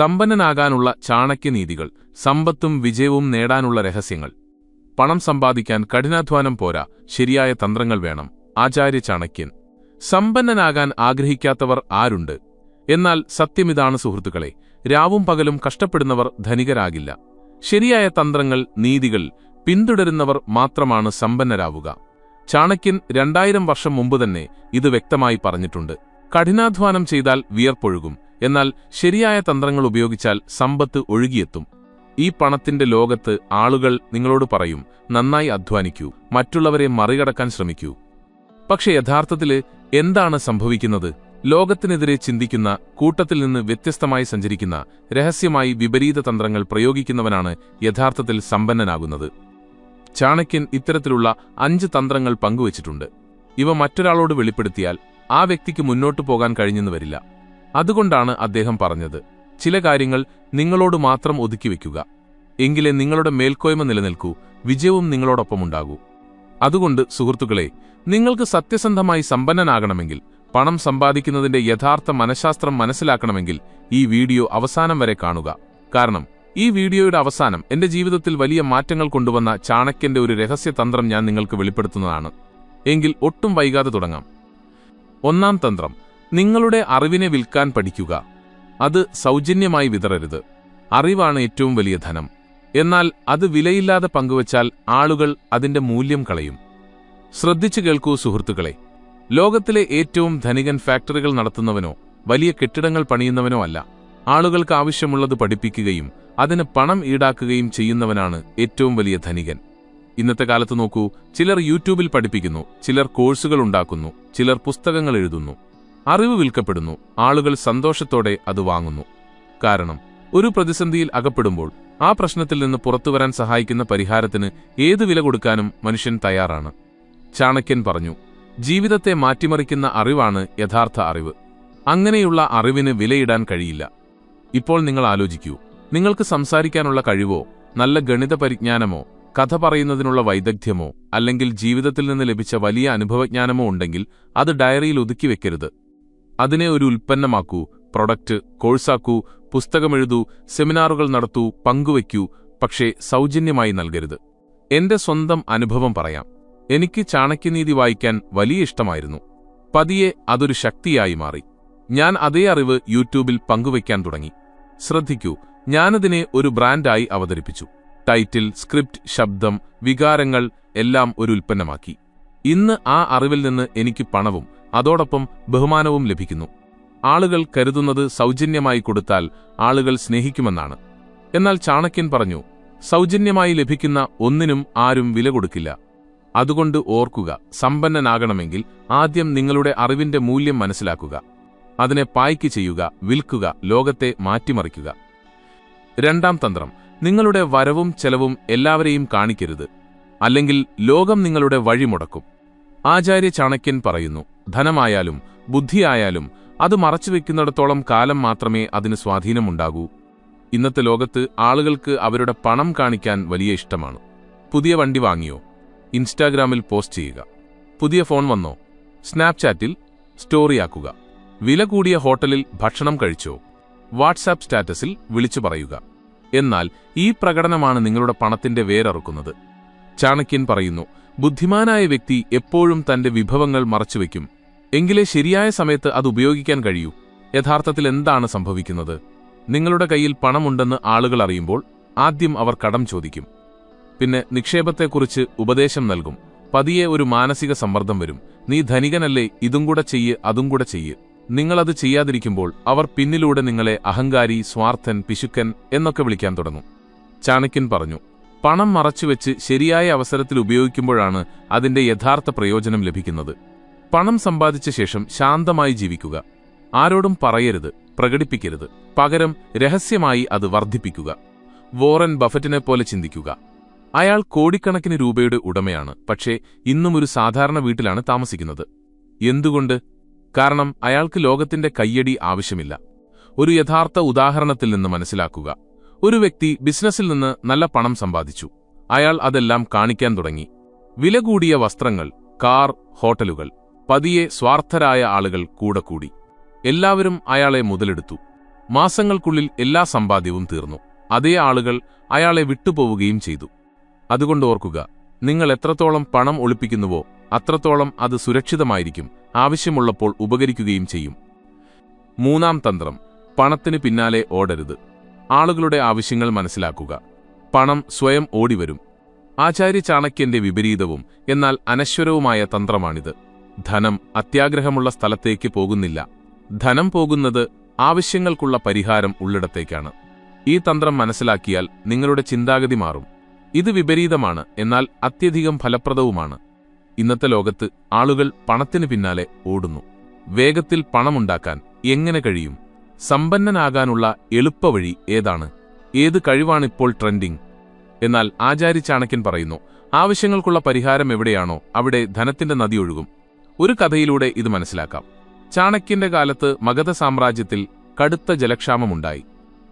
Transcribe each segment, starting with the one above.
സമ്പന്നനാകാനുള്ള ചാണക്യനീതികൾ സമ്പത്തും വിജയവും നേടാനുള്ള രഹസ്യങ്ങൾ. പണം സമ്പാദിക്കാൻ കഠിനാധ്വാനം പോരാ ശരിയായ തന്ത്രങ്ങൾ വേണം. ആചാര്യ ചാണക്യൻ. സമ്പന്നനാകാൻ ആഗ്രഹിക്കാത്തവർ ആരുണ്ട്? എന്നാൽ സത്യമിതാണ് സുഹൃത്തുക്കളെ രാവും പകലും കഷ്ടപ്പെടുന്നവർ ധനികരാകില്ല. ശരിയായ തന്ത്രങ്ങൾ നീതികൾ പിന്തുടരുന്നവർ മാത്രമാണ് സമ്പന്നരാവുക. ചാണക്യൻ രണ്ടായിരം വർഷം മുമ്പ് തന്നെ ഇത് വ്യക്തമായി പറഞ്ഞിട്ടുണ്ട്. കഠിനാധ്വാനം ചെയ്താൽ വിയർപ്പൊഴുകും എന്നാൽ ശരിയായ തന്ത്രങ്ങൾ ഉപയോഗിച്ചാൽ സമ്പത്ത് ഒഴുകിയെത്തും. ഈ പണത്തിന്റെ ലോകത്ത് ആളുകൾ നിങ്ങളോട് പറയും നന്നായി അധ്വാനിക്കൂ മറ്റുള്ളവരെ മറികടക്കാൻ ശ്രമിക്കൂ. പക്ഷെ യഥാർത്ഥത്തിൽ എന്താണ് സംഭവിക്കുന്നത്? ലോകത്തിനെതിരെ ചിന്തിക്കുന്ന കൂട്ടത്തിൽ നിന്ന് വ്യത്യസ്തമായി സഞ്ചരിക്കുന്ന രഹസ്യമായി വിപരീത തന്ത്രങ്ങൾ പ്രയോഗിക്കുന്നവനാണ് യഥാർത്ഥത്തിൽ സമ്പന്നനാകുന്നത്. ചാണക്യൻ ഇത്തരത്തിലുള്ള അഞ്ച് തന്ത്രങ്ങൾ പങ്കുവച്ചിട്ടുണ്ട്. ഇവ മറ്റൊരാളോട് വെളിപ്പെടുത്തിയാൽ ആ വ്യക്തിക്ക് മുന്നോട്ടു പോകാൻ കഴിഞ്ഞെന്ന് വരില്ല. അതുകൊണ്ടാണ് അദ്ദേഹം പറഞ്ഞത് ചില കാര്യങ്ങൾ നിങ്ങളോട് മാത്രം ഒതുക്കി വയ്ക്കുക. എങ്കിലേ നിങ്ങളുടെ മേൽക്കോയ്മ നിലനിൽക്കൂ വിജയവും നിങ്ങളോടൊപ്പമുണ്ടാകൂ. അതുകൊണ്ട് സുഹൃത്തുക്കളെ നിങ്ങൾക്ക് സത്യസന്ധമായി സമ്പന്നനാകണമെങ്കിൽ പണം സമ്പാദിക്കുന്നതിന്റെ യഥാർത്ഥ മനഃശാസ്ത്രം മനസ്സിലാക്കണമെങ്കിൽ ഈ വീഡിയോ അവസാനം വരെ കാണുക. കാരണം ഈ വീഡിയോയുടെ അവസാനം എന്റെ ജീവിതത്തിൽ വലിയ മാറ്റങ്ങൾ കൊണ്ടുവന്ന ചാണക്യന്റെ ഒരു രഹസ്യതന്ത്രം ഞാൻ നിങ്ങൾക്ക് വെളിപ്പെടുത്തുന്നതാണ്. എങ്കിൽ ഒട്ടും വൈകാതെ തുടങ്ങാം. ഒന്നാം തന്ത്രം നിങ്ങളുടെ അറിവിനെ വിൽക്കാൻ പഠിക്കുക. അത് സൗജന്യമായി വിതറരുത്. അറിവാണ് ഏറ്റവും വലിയ ധനം. എന്നാൽ അത് വിലയില്ലാതെ പങ്കുവച്ചാൽ ആളുകൾ അതിന്റെ മൂല്യം കളയും. ശ്രദ്ധിച്ചു കേൾക്കൂ സുഹൃത്തുക്കളെ. ലോകത്തിലെ ഏറ്റവും ധനികൻ ഫാക്ടറികൾ നടത്തുന്നവനോ വലിയ കെട്ടിടങ്ങൾ പണിയുന്നവനോ അല്ല. ആളുകൾക്ക് ആവശ്യമുള്ളത് പഠിപ്പിക്കുകയും അതിന് പണം ഈടാക്കുകയും ചെയ്യുന്നവനാണ് ഏറ്റവും വലിയ ധനികൻ. ഇന്നത്തെ കാലത്ത് നോക്കൂ ചിലർ യൂട്യൂബിൽ പഠിപ്പിക്കുന്നു ചിലർ കോഴ്സുകൾ ഉണ്ടാക്കുന്നു ചിലർ പുസ്തകങ്ങൾ എഴുതുന്നു. അറിവ് വിൽക്കപ്പെടുന്നു. ആളുകൾ സന്തോഷത്തോടെ അത് വാങ്ങുന്നു. കാരണം ഒരു പ്രതിസന്ധിയിൽ അകപ്പെടുമ്പോൾ ആ പ്രശ്നത്തിൽ നിന്ന് പുറത്തുവരാൻ സഹായിക്കുന്ന പരിഹാരത്തിന് ഏതു വില കൊടുക്കാനും മനുഷ്യൻ തയ്യാറാണ്. ചാണക്യൻ പറഞ്ഞു ജീവിതത്തെ മാറ്റിമറിക്കുന്ന അറിവാണ് യഥാർത്ഥ അറിവ്. അങ്ങനെയുള്ള അറിവിന് വിലയിടാൻ കഴിയില്ല. ഇപ്പോൾ നിങ്ങൾ ആലോചിക്കൂ. നിങ്ങൾക്ക് സംസാരിക്കാനുള്ള കഴിവോ നല്ല ഗണിത പരിജ്ഞാനമോ കഥ പറയുന്നതിനുള്ള വൈദഗ്ധ്യമോ അല്ലെങ്കിൽ ജീവിതത്തിൽ നിന്ന് ലഭിച്ച വലിയ അനുഭവജ്ഞാനമോ ഉണ്ടെങ്കിൽ അത് ഡയറിയിൽ ഒതുക്കി വെക്കരുത്. അതിനെ ഒരു ഉൽപ്പന്നമാക്കൂ പ്രൊഡക്റ്റ് കോഴ്സാക്കൂ പുസ്തകമെഴുതൂ സെമിനാറുകൾ നടത്തൂ പങ്കുവയ്ക്കൂ പക്ഷേ സൗജന്യമായി നൽകരുത്. എന്റെ സ്വന്തം അനുഭവം പറയാം. എനിക്ക് ചാണക്യനീതി വായിക്കാൻ വലിയ ഇഷ്ടമായിരുന്നു. പതിയെ അതൊരു ശക്തിയായി മാറി. ഞാൻ അതേ അറിവ് യൂട്യൂബിൽ പങ്കുവയ്ക്കാൻ തുടങ്ങി. ശ്രദ്ധിക്കൂ ഞാനതിനെ ഒരു ബ്രാൻഡായി അവതരിപ്പിച്ചു. ടൈറ്റിൽ സ്ക്രിപ്റ്റ് ശബ്ദം വികാരങ്ങൾ എല്ലാം ഒരു ഉൽപ്പന്നമാക്കി. ഇന്ന് ആ അറിവിൽ നിന്ന് എനിക്ക് പണവും അതോടൊപ്പം ബഹുമാനവും ലഭിക്കുന്നു. ആളുകൾ കരുതുന്നത് സൗജന്യമായി കൊടുത്താൽ ആളുകൾ സ്നേഹിക്കുമെന്നാണ്. എന്നാൽ ചാണക്യൻ പറഞ്ഞു സൗജന്യമായി ലഭിക്കുന്ന ഒന്നിനും ആരും വില കൊടുക്കില്ല. അതുകൊണ്ട് ഓർക്കുക സമ്പന്നനാകണമെങ്കിൽ ആദ്യം നിങ്ങളുടെ അറിവിന്റെ മൂല്യം മനസ്സിലാക്കുക. അതിനെ പായ്ക്ക് ചെയ്യുക വിൽക്കുക ലോകത്തെ മാറ്റിമറിക്കുക. രണ്ടാം തന്ത്രം നിങ്ങളുടെ വരവും ചെലവും എല്ലാവരെയും കാണിക്കരുത്. അല്ലെങ്കിൽ ലോകം നിങ്ങളുടെ വഴി മുടക്കും. ആചാര്യ ചാണക്യൻ പറയുന്നു ധനമായാലും ബുദ്ധിയായാലും അത് മറച്ചുവെക്കുന്നിടത്തോളം കാലം മാത്രമേ അതിന് സ്വാധീനമുണ്ടാകൂ. ഇന്നത്തെ ലോകത്ത് ആളുകൾക്ക് അവരുടെ പണം കാണിക്കാൻ വലിയ ഇഷ്ടമാണ്. പുതിയ വണ്ടി വാങ്ങിയോ? ഇൻസ്റ്റാഗ്രാമിൽ പോസ്റ്റ് ചെയ്യുക. പുതിയ ഫോൺ വന്നോ? സ്നാപ്ചാറ്റിൽ സ്റ്റോറിയാക്കുക വില കൂടിയ ഹോട്ടലിൽ ഭക്ഷണം കഴിച്ചോ? വാട്സാപ്പ് സ്റ്റാറ്റസിൽ വിളിച്ചു പറയുക. എന്നാൽ ഈ പ്രകടനമാണ് നിങ്ങളുടെ പണത്തിന്റെ വേരറുക്കുന്നത്. ചാണക്യൻ പറയുന്നു ബുദ്ധിമാനായ വ്യക്തി എപ്പോഴും തന്റെ വിഭവങ്ങൾ മറച്ചുവെക്കും. എങ്കിലേ ശരിയായ സമയത്ത് അത് ഉപയോഗിക്കാൻ കഴിയൂ. യഥാർത്ഥത്തിൽ എന്താണ് സംഭവിക്കുന്നത്? നിങ്ങളുടെ കയ്യിൽ പണമുണ്ടെന്ന് ആളുകൾ അറിയുമ്പോൾ ആദ്യം അവർ കടം ചോദിക്കും. പിന്നെ നിക്ഷേപത്തെക്കുറിച്ച് ഉപദേശം നൽകും. പതിയെ ഒരു മാനസിക സമ്മർദ്ദം വരും. നീ ധനികനല്ലേ ഇതും കൂടെ ചെയ്യ് അതും കൂടെ ചെയ്യ്. നിങ്ങളത് ചെയ്യാതിരിക്കുമ്പോൾ അവർ പിന്നിലൂടെ നിങ്ങളെ അഹങ്കാരി സ്വാർത്ഥൻ പിശുക്കൻ എന്നൊക്കെ വിളിക്കാൻ തുടങ്ങും. ചാണക്യൻ പറഞ്ഞു പണം മറച്ചുവെച്ച് ശരിയായ അവസരത്തിൽ ഉപയോഗിക്കുമ്പോഴാണ് അതിന്റെ യഥാർത്ഥ പ്രയോജനം ലഭിക്കുന്നത്. പണം സമ്പാദിച്ച ശേഷം ശാന്തമായി ജീവിക്കുക. ആരോടും പറയരുത് പ്രകടിപ്പിക്കരുത്. പകരം രഹസ്യമായി അത് വർദ്ധിപ്പിക്കുക. വോറൻ ബഫറ്റിനെ പോലെ ചിന്തിക്കുക. അയാൾ കോടിക്കണക്കിന് രൂപയുടെ ഉടമയാണ് പക്ഷേ ഇന്നും ഒരു സാധാരണ വീട്ടിലാണ് താമസിക്കുന്നത്. എന്തുകൊണ്ട്? കാരണം അയാൾക്ക് ലോകത്തിന്റെ കയ്യടി ആവശ്യമില്ല. ഒരു യഥാർത്ഥ ഉദാഹരണത്തിൽ നിന്ന് മനസ്സിലാക്കുക. ഒരു വ്യക്തി ബിസിനസ്സിൽ നിന്ന് നല്ല പണം സമ്പാദിച്ചു. അയാൾ അതെല്ലാം കാണിക്കാൻ തുടങ്ങി. വില കൂടിയ വസ്ത്രങ്ങൾ കാർ ഹോട്ടലുകൾ പതിയെ സ്വാർത്ഥരായ ആളുകൾ കൂടെ കൂടി. എല്ലാവരും അയാളെ മുതലെടുത്തു. മാസങ്ങൾക്കുള്ളിൽ എല്ലാ സമ്പാദ്യവും തീർന്നു. അതേ ആളുകൾ അയാളെ വിട്ടുപോവുകയും ചെയ്തു. അതുകൊണ്ട് ഓർക്കുക നിങ്ങൾ എത്രത്തോളം പണം ഒളിപ്പിക്കുന്നുവോ അത്രത്തോളം അത് സുരക്ഷിതമായിരിക്കും ആവശ്യമുള്ളപ്പോൾ ഉപകരിക്കുകയും ചെയ്യും. മൂന്നാം തന്ത്രം പണത്തിന് പിന്നാലെ ഓടരുത്. ആളുകളുടെ ആവശ്യങ്ങൾ മനസ്സിലാക്കുക. പണം സ്വയം ഓടിവരും. ആചാര്യ ചാണക്യന്റെ വിപരീതവും എന്നാൽ അനശ്വരവുമായ തന്ത്രമാണിത്. ധനം അത്യാഗ്രഹമുള്ള സ്ഥലത്തേക്ക് പോകുന്നില്ല. ധനം പോകുന്നത് ആവശ്യങ്ങൾക്കുള്ള പരിഹാരം ഉള്ളിടത്തേക്കാണ്. ഈ തന്ത്രം മനസ്സിലാക്കിയാൽ നിങ്ങളുടെ ചിന്താഗതി മാറും. ഇത് വിപരീതമാണ് എന്നാൽ അത്യധികം ഫലപ്രദവുമാണ്. ഇന്നത്തെ ലോകത്ത് ആളുകൾ പണത്തിന് പിന്നാലെ ഓടുന്നു. വേഗത്തിൽ പണമുണ്ടാക്കാൻ എങ്ങനെ കഴിയും? സമ്പന്നനാകാനുള്ള എളുപ്പവഴി ഏതാണ്? ഏത് കഴിവാണിപ്പോൾ ട്രെൻഡിംഗ് എന്നാൽ ആചാരി ചാണക്യൻ പറയുന്നു ആവശ്യങ്ങൾക്കുള്ള പരിഹാരം എവിടെയാണോ അവിടെ ധനത്തിന്റെ നദി ഒഴുകും. ഒരു കഥയിലൂടെ ഇത് മനസ്സിലാക്കാം. ചാണക്യന്റെ കാലത്ത് മഗധ സാമ്രാജ്യത്തിൽ കടുത്ത ജലക്ഷാമമുണ്ടായി.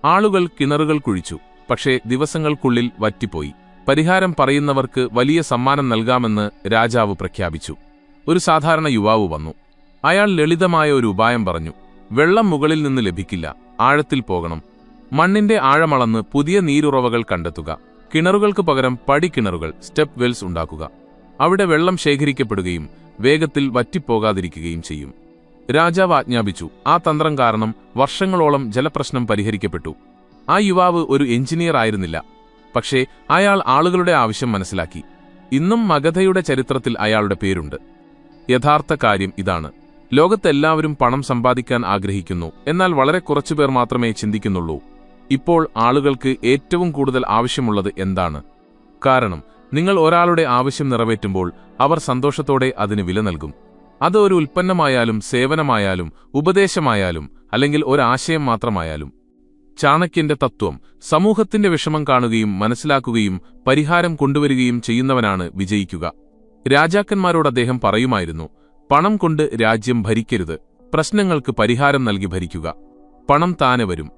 ആളുകൾ കിണറുകൾ കുഴിച്ചു പക്ഷേ ദിവസങ്ങൾക്കുള്ളിൽ വറ്റിപ്പോയി. പരിഹാരം പറയുന്നവർക്ക് വലിയ സമ്മാനം നൽകാമെന്ന് രാജാവ് പ്രഖ്യാപിച്ചു. ഒരു സാധാരണ യുവാവ് വന്നു. അയാൾ ലളിതമായ ഒരു ഉപായം പറഞ്ഞു. വെള്ളം മുകളിൽ നിന്ന് ലഭിക്കില്ല. ആഴത്തിൽ പോകണം. മണ്ണിന്റെ ആഴമളന്ന് പുതിയ നീരുറവകൾ കണ്ടെത്തുക. കിണറുകൾക്ക് പകരം പടിക്കിണറുകൾ സ്റ്റെപ്പ് വെൽസ് ഉണ്ടാക്കുക. അവിടെ വെള്ളം ശേഖരിക്കപ്പെടുകയും വേഗത്തിൽ വറ്റിപ്പോകാതിരിക്കുകയും ചെയ്യും. രാജാവ് ആജ്ഞാപിച്ചു. ആ തന്ത്രം കാരണം വർഷങ്ങളോളം ജലപ്രശ്നം പരിഹരിക്കപ്പെട്ടു. ആ യുവാവ് ഒരു എഞ്ചിനീയർ ആയിരുന്നില്ല. പക്ഷേ അയാൾ ആളുകളുടെ ആവശ്യം മനസ്സിലാക്കി. ഇന്നും മഗധയുടെ ചരിത്രത്തിൽ അയാളുടെ പേരുണ്ട്. യഥാർത്ഥ കാര്യം ഇതാണ്. ലോകത്തെല്ലാവരും പണം സമ്പാദിക്കാൻ ആഗ്രഹിക്കുന്നു. എന്നാൽ വളരെ കുറച്ചുപേർ മാത്രമേ ചിന്തിക്കുന്നുള്ളൂ. ഇപ്പോൾ ആളുകൾക്ക് ഏറ്റവും കൂടുതൽ ആവശ്യമുള്ളത് എന്താണ്? കാരണം നിങ്ങൾ ഒരാളുടെ ആവശ്യം നിറവേറ്റുമ്പോൾ അവർ സന്തോഷത്തോടെ അതിന് വില നൽകും. അത് ഒരു ഉൽപ്പന്നമായാലും സേവനമായാലും ഉപദേശമായാലും അല്ലെങ്കിൽ ഒരാശയം മാത്രമായാലും. ചാണക്യന്റെ തത്വം സമൂഹത്തിന്റെ വിഷമം കാണുകയും മനസ്സിലാക്കുകയും പരിഹാരം കൊണ്ടുവരികയും ചെയ്യുന്നവനാണ് വിജയിക്കുക. രാജാക്കന്മാരോട് അദ്ദേഹം പറയുമായിരുന്നു പണം കൊണ്ട് രാജ്യം ഭരിക്കരുത്. പ്രശ്നങ്ങൾക്ക് പരിഹാരം നൽകി ഭരിക്കുക. പണം താനെ വരും.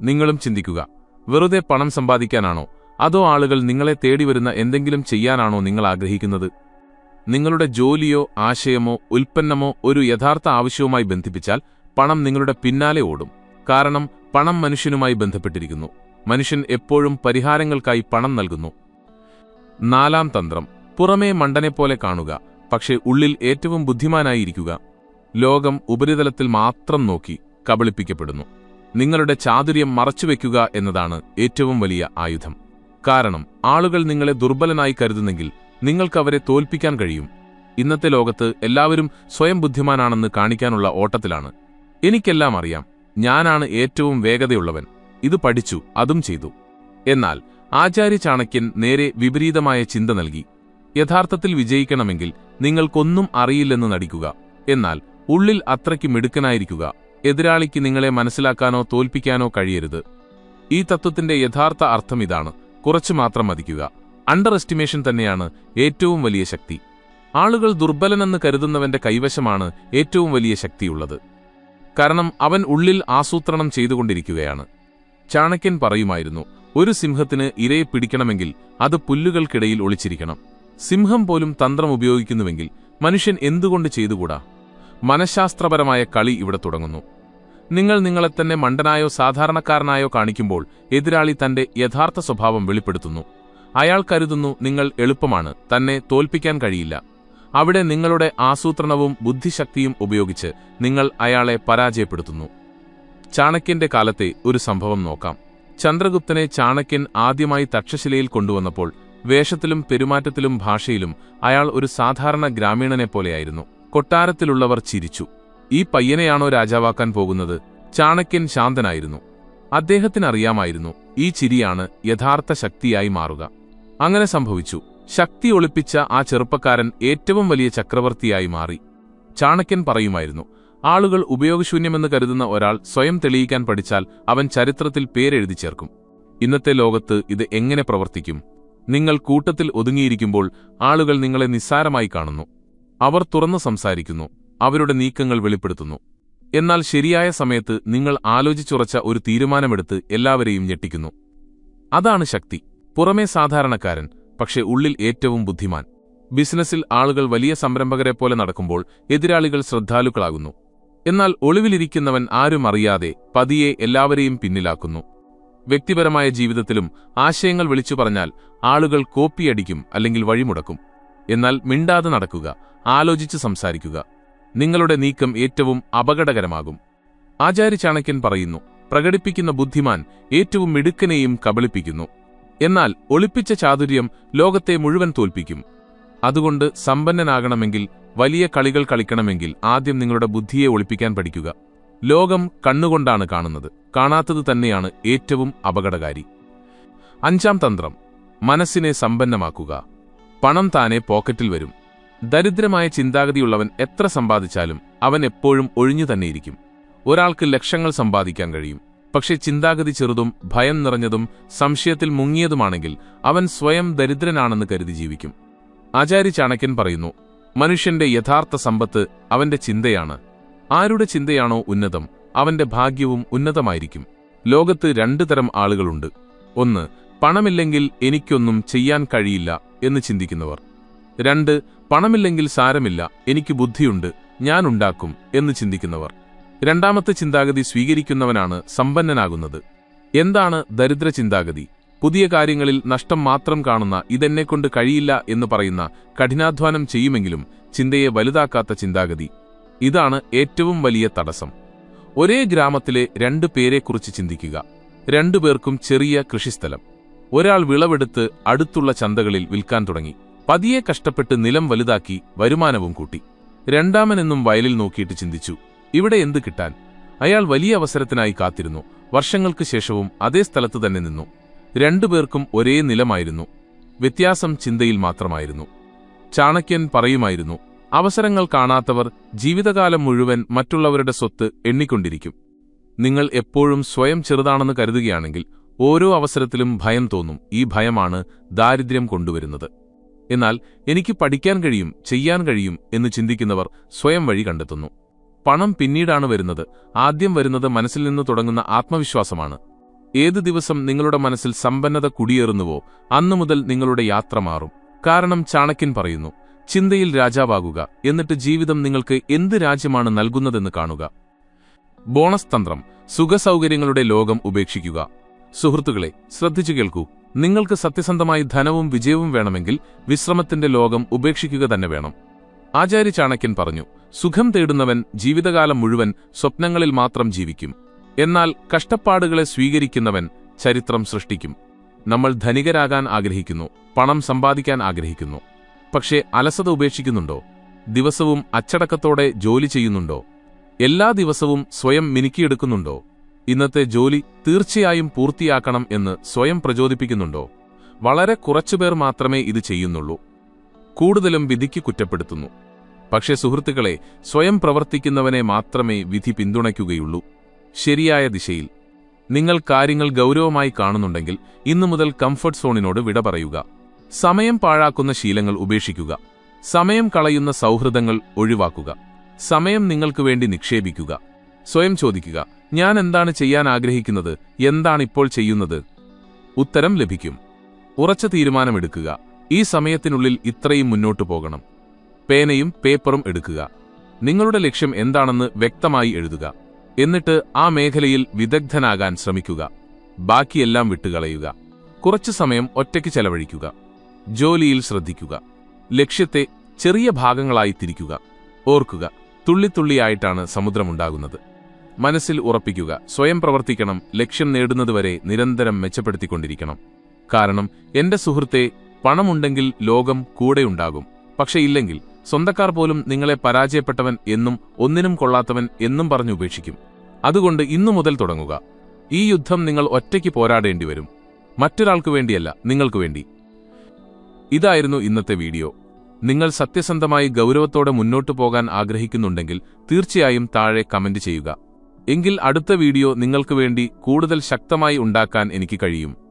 നിങ്ങളും ചിന്തിക്കുക. വെറുതെ പണം സമ്പാദിക്കാനാണോ? അതോ ആളുകൾ നിങ്ങളെ തേടി വരുന്ന എന്തെങ്കിലും ചെയ്യാനാണോ നിങ്ങൾ ആഗ്രഹിക്കുന്നത്? നിങ്ങളുടെ ജോലിയോ ആശയമോ ഉൽപ്പന്നമോ ഒരു യഥാർത്ഥ ആവശ്യവുമായി ബന്ധിപ്പിച്ചാൽ പണം നിങ്ങളുടെ പിന്നാലെ ഓടും. കാരണം പണം മനുഷ്യനുമായി ബന്ധപ്പെട്ടിരിക്കുന്നു. മനുഷ്യൻ എപ്പോഴും പരിഹാരങ്ങൾക്കായി പണം നൽകുന്നു. നാലാം തന്ത്രം. പുറമേ മണ്ടനെപ്പോലെ കാണുക. പക്ഷേ ഉള്ളിൽ ഏറ്റവും ബുദ്ധിമാനായിരിക്കുക. ലോകം ഉപരിതലത്തിൽ മാത്രം നോക്കി കബളിപ്പിക്കപ്പെടുന്നു. നിങ്ങളുടെ ചാതുര്യം മറച്ചുവെക്കുക എന്നതാണ് ഏറ്റവും വലിയ ആയുധം. കാരണം ആളുകൾ നിങ്ങളെ ദുർബലനായി കരുതുന്നെങ്കിൽ നിങ്ങൾക്കവരെ തോൽപ്പിക്കാൻ കഴിയും. ഇന്നത്തെ ലോകത്ത് എല്ലാവരും സ്വയം ബുദ്ധിമാനാണെന്ന് കാണിക്കാനുള്ള ഓട്ടത്തിലാണ്. എനിക്കെല്ലാം അറിയാം. ഞാനാണ് ഏറ്റവും വേഗതയുള്ളവൻ. ഇത് പഠിച്ചു അതും ചെയ്തു. എന്നാൽ ആചാര്യ ചാണക്യൻ നേരെ വിപരീതമായ ചിന്ത നൽകി. യഥാർത്ഥത്തിൽ വിജയിക്കണമെങ്കിൽ നിങ്ങൾക്കൊന്നും അറിയില്ലെന്ന് നടിക്കുക. എന്നാൽ ഉള്ളിൽ അത്രയ്ക്ക് മിടുക്കനായിരിക്കുക. എതിരാളിക്ക് നിങ്ങളെ മനസ്സിലാക്കാനോ തോൽപ്പിക്കാനോ കഴിയരുത്. ഈ തത്വത്തിന്റെ യഥാർത്ഥ അർത്ഥം ഇതാണ്. കുറച്ചു മാത്രം മതിക്കുക. അണ്ടർ എസ്റ്റിമേഷൻ തന്നെയാണ് ഏറ്റവും വലിയ ശക്തി. ആളുകൾ ദുർബലനെന്ന് കരുതുന്നവന്റെ കൈവശമാണ് ഏറ്റവും വലിയ ശക്തിയുള്ളത്. കാരണം അവൻ ഉള്ളിൽ ആസൂത്രണം ചെയ്തുകൊണ്ടിരിക്കുകയാണ്. ചാണക്യൻ പറയുമായിരുന്നു ഒരു സിംഹത്തിന് ഇരയെ പിടിക്കണമെങ്കിൽ അത് പുല്ലുകൾക്കിടയിൽ ഒളിച്ചിരിക്കണം. സിംഹം പോലും തന്ത്രം ഉപയോഗിക്കുന്നുവെങ്കിൽ മനുഷ്യൻ എന്തുകൊണ്ട് ചെയ്തുകൂടാ? മനഃശാസ്ത്രപരമായ കളി ഇവിടെ തുടങ്ങുന്നു. നിങ്ങൾ നിങ്ങളെ തന്നെ മണ്ടനായോ സാധാരണക്കാരനായോ കാണിക്കുമ്പോൾ എതിരാളി തന്റെ യഥാർത്ഥ സ്വഭാവം വെളിപ്പെടുത്തുന്നു. അയാൾ കരുതുന്നു നിങ്ങൾ എളുപ്പമാണ് തന്നെ തോൽപ്പിക്കാൻ കഴിയില്ല. അവിടെ നിങ്ങളുടെ ആസൂത്രണവും ബുദ്ധിശക്തിയും ഉപയോഗിച്ച് നിങ്ങൾ അയാളെ പരാജയപ്പെടുത്തുന്നു. ചാണക്യന്റെ കാലത്തെ ഒരു സംഭവം നോക്കാം. ചന്ദ്രഗുപ്തനെ ചാണക്യൻ ആദ്യമായി തക്ഷശിലയിൽ കൊണ്ടുവന്നപ്പോൾ വേഷത്തിലും പെരുമാറ്റത്തിലും ഭാഷയിലും അയാൾ ഒരു സാധാരണ ഗ്രാമീണനെ പോലെയായിരുന്നു. കൊട്ടാരത്തിലുള്ളവർ ചിരിച്ചു. ഈ പയ്യനെയാണോ രാജാവാക്കാൻ പോകുന്നത്? ചാണക്യൻ ശാന്തനായിരുന്നു. അദ്ദേഹത്തിനറിയാമായിരുന്നു ഈ ചിരിയാണ് യഥാർത്ഥ ശക്തിയായി മാറുക. അങ്ങനെ സംഭവിച്ചു. ശക്തി ഒളിപ്പിച്ച ആ ചെറുപ്പക്കാരൻ ഏറ്റവും വലിയ ചക്രവർത്തിയായി മാറി. ചാണക്യൻ പറയുമായിരുന്നു ആളുകൾ ഉപയോഗശൂന്യമെന്ന് കരുതുന്ന ഒരാൾ സ്വയം തെളിയിക്കാൻ പഠിച്ചാൽ അവൻ ചരിത്രത്തിൽ പേരെഴുതി ചേർക്കും. ഇന്നത്തെ ലോകത്ത് ഇത് എങ്ങനെ പ്രവർത്തിക്കും? നിങ്ങൾ കൂട്ടത്തിൽ ഒതുങ്ങിയിരിക്കുമ്പോൾ ആളുകൾ നിങ്ങളെ നിസ്സാരമായി കാണുന്നു. അവർ തുറന്നു സംസാരിക്കുന്നു അവരുടെ നീക്കങ്ങൾ വെളിപ്പെടുത്തുന്നു. എന്നാൽ ശരിയായ സമയത്ത് നിങ്ങൾ ആലോചിച്ചുറച്ച ഒരു തീരുമാനമെടുത്ത് എല്ലാവരെയും ഞെട്ടിക്കുന്നു. അതാണ് ശക്തി. പുറമേ സാധാരണക്കാരൻ പക്ഷെ ഉള്ളിൽ ഏറ്റവും ബുദ്ധിമാൻ. ബിസിനസ്സിൽ ആളുകൾ വലിയ സംരംഭകരെ പോലെ നടക്കുമ്പോൾ എതിരാളികൾ ശ്രദ്ധാലുക്കളാകുന്നു. എന്നാൽ ഒളിവിലിരിക്കുന്നവൻ ആരും അറിയാതെ പതിയെ എല്ലാവരെയും പിന്നിലാക്കുന്നു. വ്യക്തിപരമായ ജീവിതത്തിലും ആശയങ്ങൾ വിളിച്ചു പറഞ്ഞാൽ ആളുകൾ കോപ്പിയടിക്കും അല്ലെങ്കിൽ വഴിമുടക്കും. എന്നാൽ മിണ്ടാതെ നടക്കുക ആലോചിച്ച് സംസാരിക്കുക. നിങ്ങളുടെ നീക്കം ഏറ്റവും അപകടകരമാകും. ആചാര്യ ചാണക്യൻ പറയുന്നു പ്രകടിപ്പിക്കുന്ന ബുദ്ധിമാൻ ഏറ്റവും മിടുക്കനെയും കബളിപ്പിക്കുന്നു. എന്നാൽ ഒളിപ്പിച്ച ചാതുര്യം ലോകത്തെ മുഴുവൻ തോൽപ്പിക്കും. അതുകൊണ്ട് സമ്പന്നനാകണമെങ്കിൽ വലിയ കളികൾ കളിക്കണമെങ്കിൽ ആദ്യം നിങ്ങളുടെ ബുദ്ധിയെ ഒളിപ്പിക്കാൻ പഠിക്കുക. ലോകം കണ്ണുകൊണ്ടാണ് കാണുന്നത്. കാണാത്തത് തന്നെയാണ് ഏറ്റവും അപകടകാരി. അഞ്ചാം തന്ത്രം. മനസ്സിനെ സമ്പന്നമാക്കുക. പണം താനെ പോക്കറ്റിൽ വരും. ദരിദ്രമായ ചിന്താഗതിയുള്ളവൻ എത്ര സമ്പാദിച്ചാലും അവൻ എപ്പോഴും ഒഴിഞ്ഞു തന്നെയിരിക്കും. ഒരാൾക്ക് ലക്ഷങ്ങൾ സമ്പാദിക്കാൻ കഴിയും. പക്ഷേ ചിന്താഗതി ചെറുതും ഭയം നിറഞ്ഞതും സംശയത്തിൽ മുങ്ങിയതുമാണെങ്കിൽ അവൻ സ്വയം ദരിദ്രനാണെന്ന് കരുതി ജീവിക്കും. ആചാര്യ ചാണക്യൻ പറയുന്നു മനുഷ്യന്റെ യഥാർത്ഥ സമ്പത്ത് അവന്റെ ചിന്തയാണ്. ആരുടെ ചിന്തയാണോ ഉന്നതം അവന്റെ ഭാഗ്യവും ഉന്നതമായിരിക്കും. ലോകത്ത് രണ്ടു തരം ആളുകളുണ്ട്. ഒന്ന് പണമില്ലെങ്കിൽ എനിക്കൊന്നും ചെയ്യാൻ കഴിയില്ല എന്ന് ചിന്തിക്കുന്നവർ. രണ്ട് പണമില്ലെങ്കിൽ സാരമില്ല എനിക്ക് ബുദ്ധിയുണ്ട് ഞാൻ ഉണ്ടാക്കും എന്ന് ചിന്തിക്കുന്നവർ. രണ്ടാമത്തെ ചിന്താഗതി സ്വീകരിക്കുന്നവനാണ് സമ്പന്നനാകുന്നത്. എന്താണ് ദരിദ്ര ചിന്താഗതി? പുതിയ കാര്യങ്ങളിൽ നഷ്ടം മാത്രം കാണുന്ന ഇതെന്നെക്കൊണ്ട് കഴിയില്ല എന്ന് പറയുന്ന കഠിനാധ്വാനം ചെയ്യുമെങ്കിലും ചിന്തയെ വലുതാക്കാത്ത ചിന്താഗതി. ഇതാണ് ഏറ്റവും വലിയ തടസ്സം. ഒരേ ഗ്രാമത്തിലെ രണ്ടു പേരെക്കുറിച്ച് ചിന്തിക്കുക. രണ്ടുപേർക്കും ചെറിയ കൃഷിസ്ഥലം. ഒരാൾ വിളവെടുത്ത് അടുത്തുള്ള ചന്തകളിൽ വിൽക്കാൻ തുടങ്ങി. പതിയെ കഷ്ടപ്പെട്ട് നിലം വലുതാക്കി വരുമാനവും കൂട്ടി. രണ്ടാമനെന്നും വയലിൽ നോക്കിയിട്ട് ചിന്തിച്ചു ഇവിടെ എന്ത് കിട്ടാൻ? അയാൾ വലിയ അവസരത്തിനായി കാത്തിരുന്നു. വർഷങ്ങൾക്ക് ശേഷവും അതേ സ്ഥലത്ത് തന്നെ നിന്നു. രണ്ടുപേർക്കും ഒരേ നിലമായിരുന്നു. വ്യത്യാസം ചിന്തയിൽ മാത്രമായിരുന്നു. ചാണക്യൻ പറയുമായിരുന്നു അവസരങ്ങൾ കാണാത്തവർ ജീവിതകാലം മുഴുവൻ മറ്റുള്ളവരുടെ സ്വത്ത് എണ്ണിക്കൊണ്ടിരിക്കും. നിങ്ങൾ എപ്പോഴും സ്വയം ചെറുതാണെന്ന് കരുതുകയാണെങ്കിൽ ഓരോ അവസരത്തിലും ഭയം തോന്നും. ഈ ഭയമാണ് ദാരിദ്ര്യം കൊണ്ടുവരുന്നത്. എന്നാൽ എനിക്ക് പഠിക്കാൻ കഴിയും ചെയ്യാൻ കഴിയും എന്ന് ചിന്തിക്കുന്നവർ സ്വയം വഴി കണ്ടെത്തുന്നു. പണം പിന്നീടാണ് വരുന്നത്. ആദ്യം വരുന്നത് മനസ്സിൽ നിന്ന് തുടങ്ങുന്ന ആത്മവിശ്വാസമാണ്. ഏതു ദിവസം നിങ്ങളുടെ മനസ്സിൽ സമ്പന്നത കുടിയേറുന്നുവോ അന്നു മുതൽ നിങ്ങളുടെ യാത്ര മാറും. കാരണം ചാണക്യൻ പറയുന്നു ചിന്തയിൽ രാജാവാകുക എന്നിട്ട് ജീവിതം നിങ്ങൾക്ക് എന്ത് രാജ്യമാണ് നൽകുന്നതെന്ന് കാണുക. ബോണസ് തന്ത്രം സുഖസൗകര്യങ്ങളുടെ ലോകം ഉപേക്ഷിക്കുക. സുഹൃത്തുക്കളെ ശ്രദ്ധിച്ചു കേൾക്കൂ. നിങ്ങൾക്ക് സത്യസന്ധമായി ധനവും വിജയവും വേണമെങ്കിൽ വിശ്രമത്തിന്റെ ലോകം ഉപേക്ഷിക്കുക തന്നെ വേണം. ആചാര്യ ചാണക്യൻ പറഞ്ഞു സുഖം തേടുന്നവൻ ജീവിതകാലം മുഴുവൻ സ്വപ്നങ്ങളിൽ മാത്രം ജീവിക്കും. എന്നാൽ കഷ്ടപ്പാടുകളെ സ്വീകരിക്കുന്നവൻ ചരിത്രം സൃഷ്ടിക്കും. നമ്മൾ ധനികരാകാൻ ആഗ്രഹിക്കുന്നു പണം സമ്പാദിക്കാൻ ആഗ്രഹിക്കുന്നു. പക്ഷേ അലസത ഉപേക്ഷിക്കുന്നുണ്ടോ? ദിവസവും അച്ചടക്കത്തോടെ ജോലി ചെയ്യുന്നുണ്ടോ? എല്ലാ ദിവസവും സ്വയം മിനുക്കിയെടുക്കുന്നുണ്ടോ? ഇന്നത്തെ ജോലി തീർച്ചയായും പൂർത്തിയാക്കണം എന്ന് സ്വയം പ്രചോദിപ്പിക്കുന്നുണ്ടോ? വളരെ കുറച്ചുപേർ മാത്രമേ ഇത് ചെയ്യുന്നുള്ളൂ. കൂടുതലും വിധിക്ക് കുറ്റപ്പെടുത്തുന്നു. പക്ഷേ സുഹൃത്തുക്കളെ സ്വയം പ്രവർത്തിക്കുന്നവനെ മാത്രമേ വിധി പിന്തുണയ്ക്കുകയുള്ളൂ. ശരിയായ ദിശയിൽ. നിങ്ങൾ കാര്യങ്ങൾ ഗൗരവമായി കാണുന്നുണ്ടെങ്കിൽ ഇന്നു മുതൽ കംഫർട്ട് സോണിനോട് വിട പറയുക. സമയം പാഴാക്കുന്ന ശീലങ്ങൾ ഉപേക്ഷിക്കുക. സമയം കളയുന്ന സൗഹൃദങ്ങൾ ഒഴിവാക്കുക. സമയം നിങ്ങൾക്ക് വേണ്ടി നിക്ഷേപിക്കുക. സ്വയം ചോദിക്കുക ഞാൻ എന്താണ് ചെയ്യാൻ ആഗ്രഹിക്കുന്നത്? എന്താണ് ഇപ്പോൾ ചെയ്യുന്നത്? ഉത്തരം ലഭിക്കും. ഉറച്ച തീരുമാനമെടുക്കുക. ഈ സമയത്തിനുള്ളിൽ ഇത്രയും മുന്നോട്ടു പോകണം. പേനയും പേപ്പറും എടുക്കുക. നിങ്ങളുടെ ലക്ഷ്യം എന്താണെന്ന് വ്യക്തമായി എഴുതുക. എന്നിട്ട് ആ മേഖലയിൽ വിദഗ്ധനാകാൻ ശ്രമിക്കുക. ബാക്കിയെല്ലാം വിട്ടുകളയുക. കുറച്ചു സമയം ഒറ്റയ്ക്ക് ചെലവഴിക്കുക. ജോലിയിൽ ശ്രദ്ധിക്കുക. ലക്ഷ്യത്തെ ചെറിയ ഭാഗങ്ങളായി തിരിക്കുക. ഓർക്കുക. തുള്ളിത്തുള്ളിയായിട്ടാണ് സമുദ്രമുണ്ടാകുന്നത്. മനസ്സിൽ ഉറപ്പിക്കുക. സ്വയം പ്രവർത്തിക്കണം. ലക്ഷ്യം നേടുന്നതുവരെ നിരന്തരം മെച്ചപ്പെടുത്തിക്കൊണ്ടിരിക്കണം. കാരണം എന്റെ സുഹൃത്തെ പണമുണ്ടെങ്കിൽ ലോകം കൂടെയുണ്ടാകും പക്ഷെ ഇല്ലെങ്കിൽ സ്വന്തക്കാർ പോലും നിങ്ങളെ പരാജയപ്പെട്ടവൻ എന്നും ഒന്നിനും കൊള്ളാത്തവൻ എന്നും പറഞ്ഞു ഉപേക്ഷിക്കും. അതുകൊണ്ട് ഇന്നു മുതൽ തുടങ്ങുക. ഈ യുദ്ധം നിങ്ങൾ ഒറ്റയ്ക്ക് പോരാടേണ്ടി വരും മറ്റൊരാൾക്കു വേണ്ടിയല്ല നിങ്ങൾക്കു വേണ്ടി. ഇതായിരുന്നു ഇന്നത്തെ വീഡിയോ. നിങ്ങൾ സത്യസന്ധമായി ഗൗരവത്തോടെ മുന്നോട്ടു പോകാൻ ആഗ്രഹിക്കുന്നുണ്ടെങ്കിൽ തീർച്ചയായും താഴെ കമന്റ് ചെയ്യുക. എങ്കിൽ അടുത്ത വീഡിയോ നിങ്ങൾക്ക് വേണ്ടി കൂടുതൽ ശക്തമായി ഉണ്ടാക്കാൻ എനിക്ക് കഴിയും.